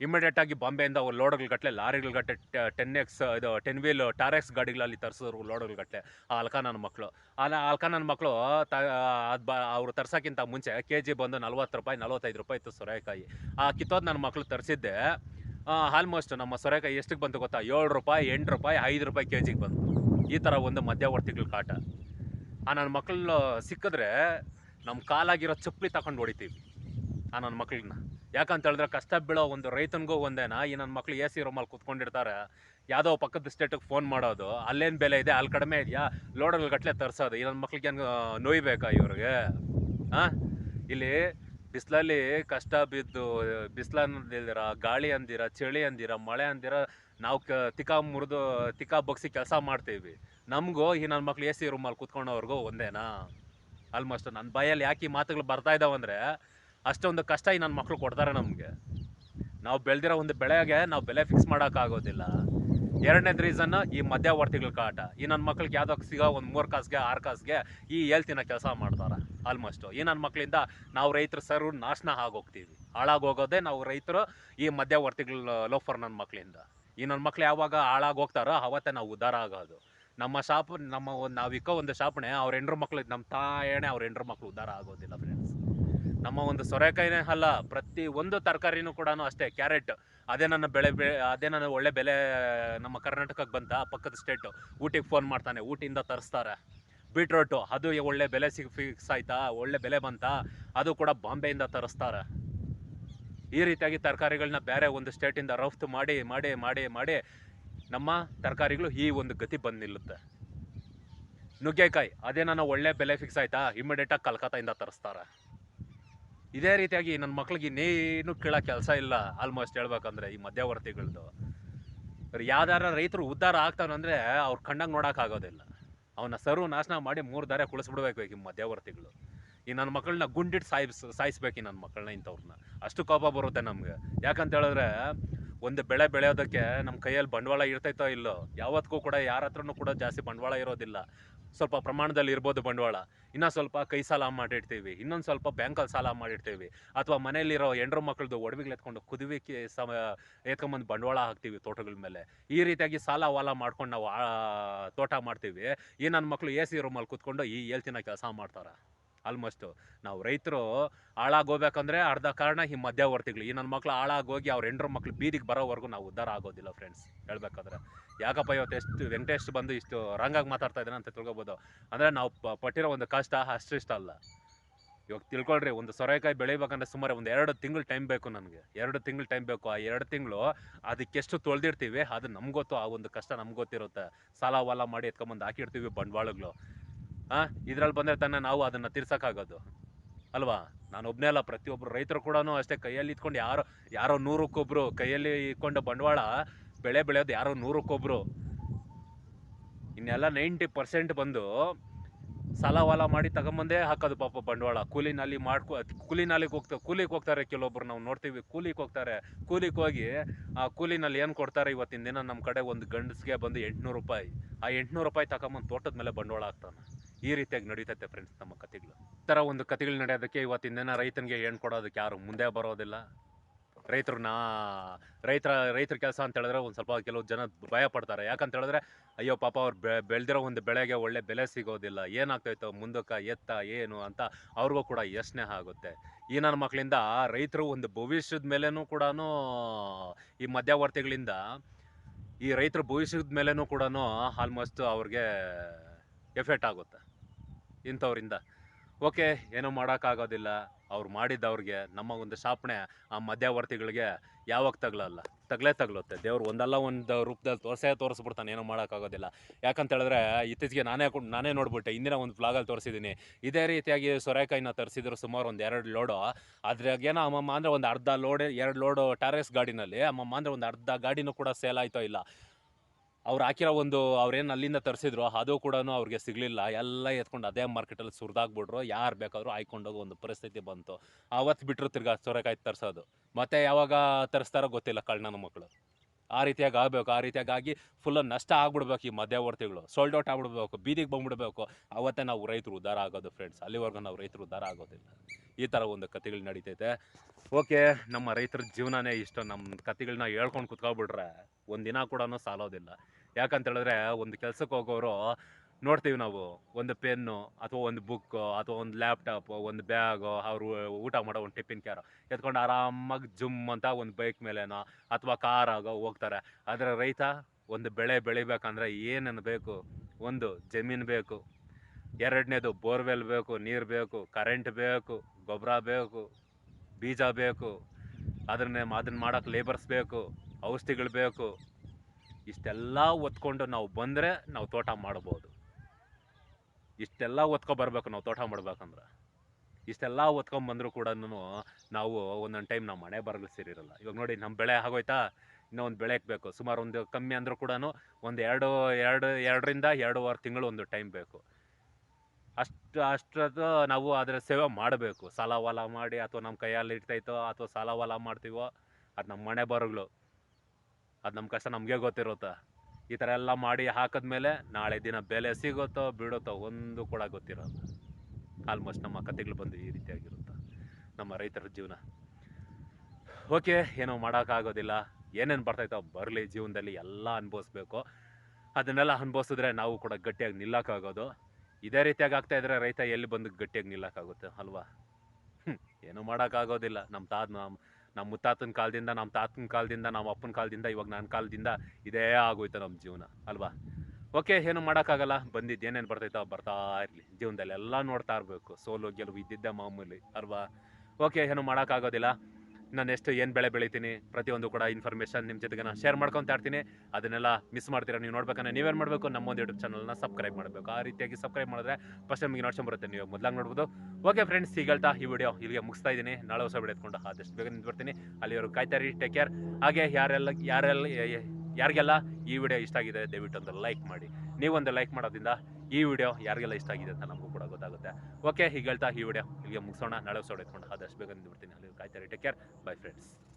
Speaker 1: ಇಮಿಡಿಯೇಟ್ ಆಗಿ ಬಾಂಬೆಯಿಂದ ಲೋಡ್ಗಳ ಗಟ್ಟಲೆ ಲಾರಿಗಳ ಗಟ್ಟಲೆ ಟೆನ್ ಎಕ್ಸ್ ಇದು ಟೆನ್ ವೀಲ್ ಟಾರೆಕ್ಸ್ ಗಾಡಿಗಳಲ್ಲಿ ತರಿಸಿದ್ರು ಲೋಡ್ಗಳ ಗಟ್ಟಲೆ ಆ ಅಲ್ಕಾನನ್ ಮಕ್ಕಳು ಆ ಅಲ್ಕ ನನ್ನ ಮಕ್ಕಳು ತ ಅದು ಬ, ಅವ್ರು ತರ್ಸೋಕ್ಕಿಂತ ಮುಂಚೆ ಕೆ ಜಿ ಬಂದು ನಲ್ವತ್ತು ರೂಪಾಯಿ, ನಲ್ವತ್ತೈದು ರೂಪಾಯಿ ಇತ್ತು ಸೊರೆಕಾಯಿ. ಆ ಕಿತ್ತೋದು ನನ್ನ ಮಕ್ಕಳು ತರಿಸಿದ್ದೆ. ಆಲ್ಮೋಸ್ಟ್ ನಮ್ಮ ಸೊರೆಕಾಯಿ ಎಷ್ಟಕ್ಕೆ ಬಂತು ಗೊತ್ತಾ? ಏಳು ರೂಪಾಯಿ, ಎಂಟು ರೂಪಾಯಿ, ಐದು ರೂಪಾಯಿ ಕೆ ಜಿಗೆ ಬಂತು. ಈ ಥರ ಒಂದು ಮಧ್ಯವರ್ತಿಗಳ ಕಾಟ. ಆ ನನ್ನ ಮಕ್ಕಳು ಸಿಕ್ಕಿದ್ರೆ ನಮ್ಮ ಕಾಲಾಗಿರೋ ಚಪ್ಪಲಿ ತಗೊಂಡು ಹೊಡಿತೀವಿ. ಆ ನನ್ನ ಮಕ್ಕಳನ್ನ ಯಾಕಂತ ಹೇಳಿದ್ರೆ ಕಷ್ಟ ಬೀಳೋ ಒಂದು ರೈತನಿಗೂ ಒಂದೇನಾ, ಈ ನನ್ನ ಮಕ್ಳು ಎ ಸಿ ರೂಮಲ್ಲಿ ಕುತ್ಕೊಂಡಿರ್ತಾರೆ. ಯಾವುದೋ ಪಕ್ಕದ ಸ್ಟೇಟಿಗೆ ಫೋನ್ ಮಾಡೋದು. ಅಲ್ಲೇನು ಬೆಲೆ ಇದೆ? ಅಲ್ಲಿ ಕಡಿಮೆ ಇದೆಯಾ? ಲೋಡಲ್ಲಿ ಗಟ್ಟಲೆ ತರಿಸೋದು. ಈ ನನ್ನ ಮಕ್ಳಿಗೆ ಏನು ನೋಯ್ಬೇಕಾ ಇವ್ರಿಗೆ? ಹಾಂ ಇಲ್ಲಿ ಬಿಸಿಲಲ್ಲಿ ಕಷ್ಟ ಬಿದ್ದು, ಬಿಸಿಲು ಅಂದಿರ ಗಾಳಿ ಅಂದಿರ, ಚಳಿ ಅಂದಿರ, ಮಳೆ ಅಂದಿರ, ನಾವು ಕ, ತಿಕಾ ಮುರಿದು, ತಿಕಾ ಬಗ್ಸಿ ಕೆಲಸ ಮಾಡ್ತೀವಿ. ನಮಗೂ ಈ ನನ್ನ ಮಕ್ಳು ಎ ಸಿ ರೂಮಲ್ಲಿ ಕುತ್ಕೊಂಡವ್ರಿಗೂ ಒಂದೇನಾ? ಆಲ್ಮೋಸ್ಟ್ ನನ್ನ ಬಾಯಲ್ಲಿ ಯಾಕೆ ಈ ಮಾತುಗಳು ಬರ್ತಾ ಇದ್ದಾವಂದರೆ ಅಷ್ಟೊಂದು ಕಷ್ಟ ಈ ನನ್ನ ಮಕ್ಕಳು ಕೊಡ್ತಾರೆ ನಮಗೆ. ನಾವು ಬೆಳೆದಿರೋ ಒಂದು ಬೆಳೆಗೆ ನಾವು ಬೆಲೆ ಫಿಕ್ಸ್ ಮಾಡೋಕ್ಕಾಗೋದಿಲ್ಲ ಎರಡನೇದು ರೀಸನ್ ಈ ಮಧ್ಯವರ್ತಿಗಳ ಕಾಟ. ಈ ನನ್ನ ಮಕ್ಳಿಗೆ ಯಾವುದೋ ಸಿಗೋ ಒಂದು ಮೂರು ಕಾಸಿಗೆ, ಆರು ಕಾಸಿಗೆ ಈ ಹೇಳ್ತಿನ ಕೆಲಸ ಮಾಡ್ತಾರೆ ಆಲ್ಮೋಸ್ಟು ಈ ನನ್ನ ಮಕ್ಕಳಿಂದ ನಾವು ರೈತರು ಸರ್ ನಾಶನ ಆಗೋಗ್ತೀವಿ. ಹಾಳಾಗೋಗೋದೇ ನಾವು ರೈತರು ಈ ಮಧ್ಯವರ್ತಿಗಳ ಲೋಫರ್ ನನ್ನ ಮಕ್ಕಳಿಂದ ಈ ನನ್ನ ಮಕ್ಳು ಯಾವಾಗ ಹಾಳಾಗೋಗ್ತಾರೋ ಅವತ್ತೆ ನಾವು ಉದ್ಧಾರ ಆಗೋದು. ನಮ್ಮ ಶಾಪ್, ನಮ್ಮ ಒಂದು ನಾವು ಇಕ್ಕೋ ಒಂದು ಶಾಪ್ನೆ ಅವ್ರ ಹೆಂಡ್ರ ಮಕ್ಳು ನಮ್ಮ ತಾಯಣೆ ಅವ್ರ ಹೆಂಡ್ರ ಮಕ್ಳು ಉದ್ಧಾರ ಆಗೋದಿಲ್ಲ ಫ್ರೆಂಡ್ಸ್ ನಮ್ಮ ಒಂದು ಸೊರೆಕಾಯಿನೇ ಅಲ್ಲ, ಪ್ರತಿ ಒಂದು ತರಕಾರಿನೂ ಕೂಡ ಅಷ್ಟೇ, ಕ್ಯಾರೆಟ್. ಅದೇ ನನ್ನ ಬೆಳೆ ಬೆ, ಅದೇ ನನ್ನ ಒಳ್ಳೆ ಬೆಲೆ, ನಮ್ಮ ಕರ್ನಾಟಕಕ್ಕೆ ಬಂತ ಪಕ್ಕದ ಸ್ಟೇಟು ಊಟಿಗೆ ಫೋನ್ ಮಾಡ್ತಾನೆ, ಊಟಿಯಿಂದ ತರಿಸ್ತಾರೆ. ಬೀಟ್ರೋಟು ಅದು ಒಳ್ಳೆ ಬೆಲೆ ಸಿಗ್ ಫಿಕ್ಸ್ ಆಯ್ತಾ, ಒಳ್ಳೆ ಬೆಲೆ ಬಂತ, ಅದು ಕೂಡ ಬಾಂಬೆಯಿಂದ ತರಿಸ್ತಾರೆ. ಈ ರೀತಿಯಾಗಿ ತರಕಾರಿಗಳನ್ನ ಬೇರೆ ಒಂದು ಸ್ಟೇಟಿಂದ ರಫ್ತು ಮಾಡಿ ಮಾಡಿ ಮಾಡಿ ಮಾಡಿ, ನಮ್ಮ ತರಕಾರಿಗಳು ಈ ಒಂದು ಗತಿ ಬಂದು ನಿಲ್ಲುತ್ತೆ. ನುಗ್ಗೆಕಾಯಿ, ಅದೇ ನನ್ನ ಒಳ್ಳೆ ಬೆಲೆ ಫಿಕ್ಸ್ ಆಯ್ತಾ ಇಮಿಡಿಯೇಟಾಗಿ ಕಲ್ಕತ್ತಾಯಿಂದ ತರಿಸ್ತಾರೆ. ಇದೇ ರೀತಿಯಾಗಿ ನನ್ನ ಮಕ್ಳಿಗೆ ಇನ್ನೇನು ಕೇಳೋ ಕೆಲಸ ಇಲ್ಲ ಆಲ್ಮೋಸ್ಟ್ ಹೇಳ್ಬೇಕಂದ್ರೆ ಈ ಮಧ್ಯವರ್ತಿಗಳದ್ದು ಯಾವ್ದಾರ ರೈತರು ಉದ್ಧಾರ ಆಗ್ತಾನಂದ್ರೆ ಅವ್ರು ಕಣ್ಣಾಗ ನೋಡೋಕ್ಕಾಗೋದಿಲ್ಲ ಅವನ ಸರ್ವ ನಾಶನ ಮಾಡಿ ಮೂರು ದಾರೆ ಕುಳಿಸ್ಬಿಡ್ಬೇಕು ಈ ಮಧ್ಯವರ್ತಿಗಳು. ಈ ನನ್ನ ಮಕ್ಕಳನ್ನ ಗುಂಡಿಟ್ಟು ಸಾಯಿಸ್, ಸಾಯಿಸ್ಬೇಕು ಈ ನನ್ನ ಮಕ್ಕಳನ್ನ ಇಂಥವ್ರನ್ನ ಅಷ್ಟು ಕೋಪ ಬರುತ್ತೆ ನಮ್ಗೆ. ಯಾಕಂತ ಹೇಳಿದ್ರೆ ಒಂದು ಬೆಳೆ ಬೆಳೆಯೋದಕ್ಕೆ ನಮ್ಮ ಕೈಯಲ್ಲಿ ಬಂಡವಾಳ ಇರ್ತೈತೋ ಇಲ್ಲೋ, ಯಾವತ್ತಿಗೂ ಕೂಡ ಯಾರ ಹತ್ರನೂ ಕೂಡ ಜಾಸ್ತಿ ಬಂಡವಾಳ ಇರೋದಿಲ್ಲ. ಸ್ವಲ್ಪ ಪ್ರಮಾಣದಲ್ಲಿ ಇರ್ಬೋದು ಬಂಡವಾಳ. ಇನ್ನೂ ಸ್ವಲ್ಪ ಕೈ ಸಾಲ ಮಾಡಿರ್ತೀವಿ ಇನ್ನೊಂದು ಸ್ವಲ್ಪ ಬ್ಯಾಂಕಲ್ಲಿ ಸಾಲ ಮಾಡಿರ್ತೀವಿ ಅಥವಾ ಮನೆಯಲ್ಲಿರೋ ಎಂಡ್ರ ಮಕ್ಕಳದು ಒಡವೆಗಳು ಎತ್ಕೊಂಡು ಕುದುವಿಕೆ ಸಮ, ಎತ್ಕೊಂಬಂದು ಬಂಡವಾಳ ಹಾಕ್ತೀವಿ ತೋಟಗಳ ಮೇಲೆ. ಈ ರೀತಿಯಾಗಿ ಸಾಲ ವಾಲ ಮಾಡ್ಕೊಂಡು ನಾವು ತೋಟ ಮಾಡ್ತೀವಿ. ಈ ನನ್ನ ಮಕ್ಕಳು ಎ ಸಿ ರೂಮಲ್ಲಿ ಕೂತ್ಕೊಂಡು ಈ ಹೇಳ್ತಿನ ಕೆಲಸ ಮಾಡ್ತಾರೆ. ಆಲ್ಮೋಸ್ಟು ನಾವು ರೈತರು ಹಾಳಾಗೋಗ್ಬೇಕಂದ್ರೆ ಅರ್ಧ ಕಾರಣ ಈ ಮಧ್ಯವರ್ತಿಗಳು. ಈ ನನ್ನ ಮಕ್ಳು ಹಾಳಾಗೋಗಿ ಅವ್ರ ಹೆಂಡ್ರ ಮಕ್ಳು ಬೀದಿಗೆ ಬರೋವರೆಗೂ ನಾವು ಉದ್ಧಾರ ಆಗೋದಿಲ್ಲ ಫ್ರೆಂಡ್ಸ್ ಹೇಳ್ಬೇಕಾದ್ರೆ. ಯಾಕಪ್ಪ ಇವತ್ತು ಎಷ್ಟು ವೆಂಕಟೇಶ್ ಬಂದು ಇಷ್ಟು ರಂಗಾಗಿ ಮಾತಾಡ್ತಾ ಇದ್ದಾನೆ ಅಂತ ತಿಳ್ಕೊಬೋದು. ಅಂದರೆ ನಾವು ಪಟ್ಟಿರೋ ಒಂದು ಕಷ್ಟ ಅಷ್ಟಿಷ್ಟ ಅಲ್ಲ. ಇವಾಗ ತಿಳ್ಕೊಳ್ರಿ, ಒಂದು ಸೊರೆಕಾಯಿ ಬೆಳಿಬೇಕಂದ್ರೆ ಸುಮಾರು ಒಂದು ಎರಡು ತಿಂಗಳು ಟೈಮ್ ಬೇಕು ನನಗೆ. ಎರಡು ತಿಂಗಳು ಟೈಮ್ ಬೇಕು. ಆ ಎರಡು ತಿಂಗಳು ಅದಕ್ಕೆಷ್ಟು ತೊಳೆದಿರ್ತೀವಿ, ಅದು ನಮ್ಗೊತ್ತು ಆ ಒಂದು ಕಷ್ಟ ನಮ್ಗೆ ಗೊತ್ತಿರುತ್ತೆ. ಸಾಲ ವಾಲ ಮಾಡಿ ಎತ್ಕೊಂಬಂದು ಹಾಕಿರ್ತೀವಿ ಬಂಡವಾಳಗಳು. ಹಾಂ ಇದ್ರಲ್ಲಿ ಬಂದರೆ ತಾನೇ ನಾವು ಅದನ್ನು ತೀರ್ಸೋಕ್ಕಾಗೋದು. ಅಲ್ವಾ? ನಾನು ಒಬ್ಬನೇ ಅಲ್ಲ ಪ್ರತಿಯೊಬ್ಬರು ರೈತರು ಕೂಡ ಅಷ್ಟೇ ಕೈಯಲ್ಲಿ ಇಟ್ಕೊಂಡು ಯಾರೋ ಯಾರೋ ನೂರಕ್ಕೊಬ್ರು ಕೈಯಲ್ಲಿ ಇಟ್ಕೊಂಡು ಬಂಡವಾಳ, ಬೆಳೆ ಬೆಳೆಯೋದು ಯಾರೋ ನೂರಕ್ಕೊಬ್ರು. ಇನ್ನೆಲ್ಲ ನೈಂಟಿ ಪರ್ಸೆಂಟ್ ಬಂದು ಸಾಲ ವಾಲ ಮಾಡಿ ತಗೊಂಬಂದೇ ಹಾಕೋದು ಪಾಪ ಬಂಡವಾಳ. ಕೂಲಿ ನಾಲಿ ಮಾಡ್ಕೊ ಕೂಲಿ ನಾಲಿಗೆ ಹೋಗ್ತಾರೆ ಕೂಲಿಗೆ ಹೋಗ್ತಾರೆ ಕೆಲವೊಬ್ರು ನಾವು ನೋಡ್ತೀವಿ. ಕೂಲಿಗೆ ಹೋಗ್ತಾರೆ. ಕೂಲಿಗೆ ಹೋಗಿ ಆ ಕೂಲಿನಲ್ಲಿ ಏನು ಕೊಡ್ತಾರೆ ಇವತ್ತಿನ ದಿನ? ನಮ್ಮ ಕಡೆ ಒಂದು ಗಂಡಸ್ಗೆ ಬಂದು ಎಂಟ್ನೂರು ರೂಪಾಯಿ. ಆ ಎಂಟ್ನೂರು ರೂಪಾಯಿ ತಗೊಂಬಂದು ತೋಟದ ಮೇಲೆ ಬಂಡವಾಳ ಹಾಕ್ತಾನೆ. ಈ ರೀತಿಯಾಗಿ ನಡೀತೈತೆ ಫ್ರೆಂಡ್ಸ್ ನಮ್ಮ ಕತೆಗಳು ಈ ಥರ ಒಂದು ಕತೆಗಳು ನಡೆಯೋದಕ್ಕೆ ಇವತ್ತಿನ ರೈತನಿಗೆ ಏನು ಕೊಡೋದಕ್ಕೆ ಯಾರು ಮುಂದೆ ಬರೋದಿಲ್ಲ. ರೈತರು ನಾ, ರೈತರ ರೈತರ ಕೆಲಸ ಅಂತ ಹೇಳಿದ್ರೆ ಒಂದು ಸ್ವಲ್ಪ ಕೆಲವು ಜನ ಭಯ ಪಡ್ತಾರೆ. ಯಾಕಂತ ಹೇಳಿದ್ರೆ, ಅಯ್ಯೋ ಪಾಪ ಅವ್ರು ಬೆ, ಬೆಳೆದಿರೋ ಒಂದು ಬೆಳೆಗೆ ಒಳ್ಳೆ ಬೆಲೆ ಸಿಗೋದಿಲ್ಲ. ಏನಾಗ್ತೈತೋ, ಮುಂದಕ್ಕೆ ಎತ್ತ, ಏನು ಅಂತ ಅವ್ರಿಗೂ ಕೂಡ ಯೋಚನೆ ಆಗುತ್ತೆ. ಈ ನನ್ನ ಮಕ್ಕಳಿಂದ ರೈತರು ಒಂದು ಭವಿಷ್ಯದ ಮೇಲೆನೂ ಕೂಡ ಈ ಮಧ್ಯವರ್ತಿಗಳಿಂದ ಈ ರೈತರ ಭವಿಷ್ಯದ ಮೇಲೆನೂ ಕೂಡ ಆಲ್ಮೋಸ್ಟ್ ಅವ್ರಿಗೆ ಎಫೆಕ್ಟ್ ಆಗುತ್ತೆ. ಇಂಥವ್ರಿಂದ. ಓಕೆ, ಏನೂ ಮಾಡೋಕ್ಕಾಗೋದಿಲ್ಲ. ಅವ್ರು ಮಾಡಿದ್ದವ್ರಿಗೆ ನಮ್ಮ ಒಂದು ಶಾಪಣೆ ಆ ಮಧ್ಯವರ್ತಿಗಳಿಗೆ ಯಾವಾಗ ತಗಲಲ್ಲ? ತಗಲೇ ತಗಲುತ್ತೆ. ದೇವ್ರು ಒಂದಲ್ಲ ಒಂದು ರೂಪದಲ್ಲಿ ತೋರಿಸೇ ತೋರಿಸ್ಬಿಡ್ತಾನೆ, ಏನೂ ಮಾಡೋಕ್ಕಾಗೋದಿಲ್ಲ. ಯಾಕಂತ ಹೇಳಿದ್ರೆ, ಇತ್ತೀಚೆಗೆ ನಾನೇ ನಾನೇ ನೋಡ್ಬಿಟ್ಟೆ ಇಂದಿನ ಒಂದು ಫ್ಲಾಗಲ್ಲಿ ತೋರಿಸಿದ್ದೀನಿ. ಇದೇ ರೀತಿಯಾಗಿ ಸೊರೆಕಾಯಿನ ತರಿಸಿದ್ರು ಸುಮಾರು ಒಂದು ಎರಡು ಲೋಡು. ಅದ್ರಾಗೇನೋ ಅಮ್ಮಮ್ಮ ಅಂದರೆ ಒಂದು ಅರ್ಧ ಲೋಡ್, ಎರಡು ಲೋಡು ಟಾರೆಸ್ ಗಾಡಿನಲ್ಲಿ. ಅಮ್ಮಮ್ಮ ಅಂದರೆ ಒಂದು ಅರ್ಧ ಗಾಡಿನೂ ಕೂಡ ಸೇಲ್ ಆಯ್ತೋ ಇಲ್ಲ. ಅವ್ರು ಹಾಕಿರೋ ಒಂದು ಅವ್ರೇನು ಅಲ್ಲಿಂದ ತರಿಸಿದ್ರು ಅದು ಕೂಡ ಅವ್ರಿಗೆ ಸಿಗಲಿಲ್ಲ. ಎಲ್ಲ ಎತ್ಕೊಂಡು ಅದೇ ಮಾರ್ಕೆಟಲ್ಲಿ ಸುರಿದಾಗ್ಬಿಟ್ರು. ಯಾರು ಬೇಕಾದರೂ ಆಯ್ಕೊಂಡೋಗೋ ಒಂದು ಪರಿಸ್ಥಿತಿ ಬಂತು. ಅವತ್ತು ಬಿಟ್ಟರು ತಿರ್ಗಾ ಸೊರೆಕಾಯಿ ತರಿಸೋದು. ಮತ್ತೆ ಯಾವಾಗ ತರಿಸ್ತಾರೋ ಗೊತ್ತಿಲ್ಲ ಕಳ್ಳನ ಮಕ್ಕಳು ಆ ರೀತಿಯಾಗಿ ಆಗಬೇಕು, ಆ ರೀತಿಯಾಗಿ ಆಗಿ ಫುಲ್ ನಷ್ಟ ಆಗ್ಬಿಡ್ಬೇಕು ಈ ಮಧ್ಯವರ್ತಿಗಳು. ಸೋಲ್ಡ್ ಔಟ್ ಆಗ್ಬಿಡ್ಬೇಕು, ಬೀದಿಗೆ ಬಂದ್ಬಿಡ್ಬೇಕು. ಅವತ್ತೇ ನಾವು ರೈತರು ಉದ್ಧಾರ ಆಗೋದು ಫ್ರೆಂಡ್ಸ್ ಅಲ್ಲಿವರೆಗೂ ನಾವು ರೈತರು ಉದ್ಧಾರ ಆಗೋದಿಲ್ಲ. ಈ ಥರ ಒಂದು ಕತೆಗಳು ನಡೀತೈತೆ. ಓಕೆ ನಮ್ಮ ರೈತರ ಜೀವನನೇ ಇಷ್ಟ. ನಮ್ಮ ಕತೆಗಳನ್ನ ಹೇಳ್ಕೊಂಡು ಕುತ್ಕೊಬಿಟ್ರೆ ದಿನ ಕೂಡ ಸಾಲೋದಿಲ್ಲ. ಯಾಕಂತ ಹೇಳಿದ್ರೆ, ಒಂದು ಕೆಲಸಕ್ಕೆ ಹೋಗೋರು ನೋಡ್ತೀವಿ ನಾವು. ಒಂದು ಪೆನ್ನು ಅಥವಾ ಒಂದು ಬುಕ್ ಅಥವಾ ಒಂದು ಲ್ಯಾಪ್ಟಾಪ್ ಒಂದು ಬ್ಯಾಗ್ ಅವರು ಊಟ ಮಾಡೋ ಒಂದು ಟಿಫಿನ್ ಕ್ಯಾರು ಎತ್ಕೊಂಡು ಆರಾಮಾಗಿ ಜುಮ್ ಅಂತ ಒಂದು ಬೈಕ್ ಮೇಲೇನೋ ಅಥವಾ ಕಾರಾಗೋ ಹೋಗ್ತಾರೆ. ಆದರೆ ರೈತ ಒಂದು ಬೆಳೆ ಬೆಳಿಬೇಕಂದ್ರೆ ಏನೇನು ಬೇಕು? ಒಂದು ಜಮೀನು ಬೇಕು. ಎರಡನೇದು ಬೋರ್ವೆಲ್ ಬೇಕು, ನೀರು ಬೇಕು ಕರೆಂಟ್ ಬೇಕು ಗೊಬ್ಬರ ಬೇಕು, ಬೀಜ ಬೇಕು. ಅದನ್ನೇ ಅದನ್ನ ಮಾಡೋಕ್ಕೆ ಲೇಬರ್ಸ್ ಬೇಕು, ಔಷಧಿಗಳು ಬೇಕು. ಇಷ್ಟೆಲ್ಲ ಒತ್ಕೊಂಡು ನಾವು ಬಂದರೆ ನಾವು ತೋಟ ಮಾಡ್ಬೋದು. ಇಷ್ಟೆಲ್ಲ ಬರ್ಬೇಕು ನಾವು ತೋಟ ಮಾಡ್ಬೇಕಂದ್ರೆ. ಇಷ್ಟೆಲ್ಲ ಓದ್ಕೊಂಬಂದರೂ ಬಂದರೂ ಕೂಡ ನಾವು ಒಂದೊಂದು ಟೈಮ್ ನಾವು ಮನೆ ಬರಲು ಸೇರಿರಲ್ಲ. ಇವಾಗ ನೋಡಿ ನಮ್ಮ ಬೆಳೆ ಆಗೋಯ್ತಾ? ಇನ್ನೂ ಒಂದು ಬೆಳೆಗೆ ಬೇಕು. ಸುಮಾರು ಒಂದು ಕಮ್ಮಿ ಅಂದರೂ ಕೂಡ ಒಂದು ಎರಡು ಎರಡು, ಎರಡರಿಂದ ಎರಡೂವರೆ ತಿಂಗಳು ಒಂದು ಟೈಮ್ ಬೇಕು. ಅಷ್ಟು ಅಷ್ಟರದ್ದು ನಾವು ಅದರ ಸೇವೆ ಮಾಡಬೇಕು. ಸಾಲ ವಾಲ ಮಾಡಿ ಅಥವಾ ನಮ್ಮ ಕೈಯಲ್ಲಿ ಇರ್ತೈತೋ ಅಥವಾ ಸಾಲ ವಾಲ ಮಾಡ್ತೀವೋ ಅದು ನಮ್ಮ ಮನೆ ಬರಗಳು ಅದು ನಮ್ಮ ಕಷ್ಟ ನಮಗೆ ಗೊತ್ತಿರುತ್ತೆ? ಈ ಥರ ಎಲ್ಲ ಮಾಡಿ ಹಾಕಿದ್ಮೇಲೆ ನಾಳೆ ದಿನ ಬೆಲೆ ಸಿಗುತ್ತೋ ಬಿಡುತ್ತೋ ಒಂದು ಕೂಡ ಗೊತ್ತಿರೋಲ್ಲ. ಆಲ್ಮೋಸ್ಟ್ ನಮ್ಮ ಕತೆಗಳು ಬಂದು ಈ ರೀತಿಯಾಗಿರುತ್ತೆ. ನಮ್ಮ ರೈತರ ಜೀವನ. ಓಕೆ ಏನೋ ಮಾಡೋಕ್ಕಾಗೋದಿಲ್ಲ. ಏನೇನು ಬರ್ತಾಯ್ತೋ ಬರಲಿ, ಜೀವನದಲ್ಲಿ ಎಲ್ಲ ಅನುಭವಿಸ್ಬೇಕು. ಅದನ್ನೆಲ್ಲ ಅನುಭವಿಸಿದ್ರೆ ನಾವು ಕೂಡ ಗಟ್ಟಿಯಾಗಿ ನಿಲ್ಲಕ್ಕಾಗೋದು. ಇದೇ ರೀತಿಯಾಗಿ ಆಗ್ತಾ ಇದ್ರೆ ರೈತ ಎಲ್ಲಿ ಬಂದು ಗಟ್ಟಿಯಾಗಿ ನಿಲ್ಲಕ್ಕಾಗುತ್ತೆ, ಅಲ್ವಾ? ಏನೂ ಮಾಡೋಕ್ಕಾಗೋದಿಲ್ಲ. ನಮ್ಮ ತಾತ ನಮ್ಮ ಮುತ್ತಾತನ ಕಾಲದಿಂದ, ನಮ್ಮ ತಾತನ ಕಾಲದಿಂದ, ನಮ್ಮ ಅಪ್ಪನ ಕಾಲದಿಂದ, ಇವಾಗ ನನ್ನ ಕಾಲದಿಂದ ಇದೇ ಆಗೋಯ್ತು ನಮ್ಮ ಜೀವನ, ಅಲ್ವಾ? ಓಕೆ ಏನು ಮಾಡೋಕ್ಕಾಗಲ್ಲ. ಬಂದಿದ್ದು ಏನೇನು ಬರ್ತೈತೋ ಬರ್ತಾ ಇರಲಿ. ಜೀವನದಲ್ಲಿ ಎಲ್ಲ ನೋಡ್ತಾ ಇರಬೇಕು. ಸೋಲು ಗೆಲುವು ಇದ್ದಿದ್ದೆ ಮಾಮೂಲಿ, ಅಲ್ವಾ? ಓಕೆ ಏನು ಮಾಡೋಕ್ಕಾಗೋದಿಲ್ಲ. ನಾನು ಎಷ್ಟು ಏನು ಬೆಳೆ ಬೆಳಿತೀನಿ ಪ್ರತಿಯೊಂದು ಕೂಡ ಇನ್ಫಾರ್ಮೇಷನ್ ನಿಮ್ಮ ಜೊತೆಗೆ ನಾನು ಶೇರ್ ಮಾಡ್ಕೊತಾ ಇರ್ತೀನಿ. ಅದನ್ನೆಲ್ಲ ಮಿಸ್ ಮಾಡ್ತೀರಾ ನೀವು ನೋಡ್ಬೇಕಂದ್ರೆ ನೀವೇನು ಮಾಡಬೇಕು? ನಮ್ಮೊಂದು ಯೂಟ್ಯೂಬ್ ಚಾನಲ್ನ ಸಬ್ಸ್ಕ್ರೈಬ್ ಮಾಡಬೇಕು. ಆ ರೀತಿಯಾಗಿ ಸಬ್ಸ್ಕ್ರೈಬ್ ಮಾಡಿದ್ರೆ ಫಸ್ಟ್ ನಿಮಗೆ ನೋಡ್ಕೊಂಡು ಬರುತ್ತೆ. ನೀವು ಮೊದಲಾಗಿ ನೋಡ್ಬೋದು. ಓಕೆ ಫ್ರೆಂಡ್ಸ್ ಸಿಗಲ್ತಾ ಈ ವಿಡಿಯೋ ಇಲ್ಲಿಗೆ ಮುಗಿಸ್ತಾ ಇದ್ದೀನಿ. ನಾಳೆ ಹೊಸ ವಿಡಿಯೋ ಆದಷ್ಟು ಬೇಗ ನಿಂತು ಬರ್ತೀನಿ ಅಲ್ಲಿವರು ಕಾಯ್ತಾರಿ ಟೇಕ್ ಕೇರ್ ಹಾಗೆ ಯಾರೆಲ್ಲ ಯಾರೆಲ್ಲ, ಯಾರಿಗೆಲ್ಲ ಈ ವಿಡಿಯೋ ಇಷ್ಟ ಆಗಿದೆ ದಯವಿಟ್ಟು ಒಂದು ಲೈಕ್ ಮಾಡಿ. ನೀವೊಂದು ಲೈಕ್ ಮಾಡೋದ್ರಿಂದ ಈ ವಿಡಿಯೋ ಯಾರಿಗೆಲ್ಲ ಇಷ್ಟ ಆಗಿದೆ ಅಂತ ನಮಗೂ ಕೂಡ ಗೊತ್ತಾಗುತ್ತೆ. ಓಕೆ ಹೀಗೆ ಹೇಳ್ತಾ ಈ ವಿಡಿಯೋ ಇಲ್ಲಿಗೆ ಮುಗಿಸೋಣ. ನಾಳೆ ಸೋಡೆ ಇಟ್ಕೊಂಡು ಆದಷ್ಟು ಬೇಗ ನಿಂತು ಬರ್ತೀನಿ ಅಲ್ಲಿ ಕಾಯ್ತಾರೆ ಟೇಕ್ ಕೇರ್ ಬೈ ಫ್ರೆಂಡ್ಸ್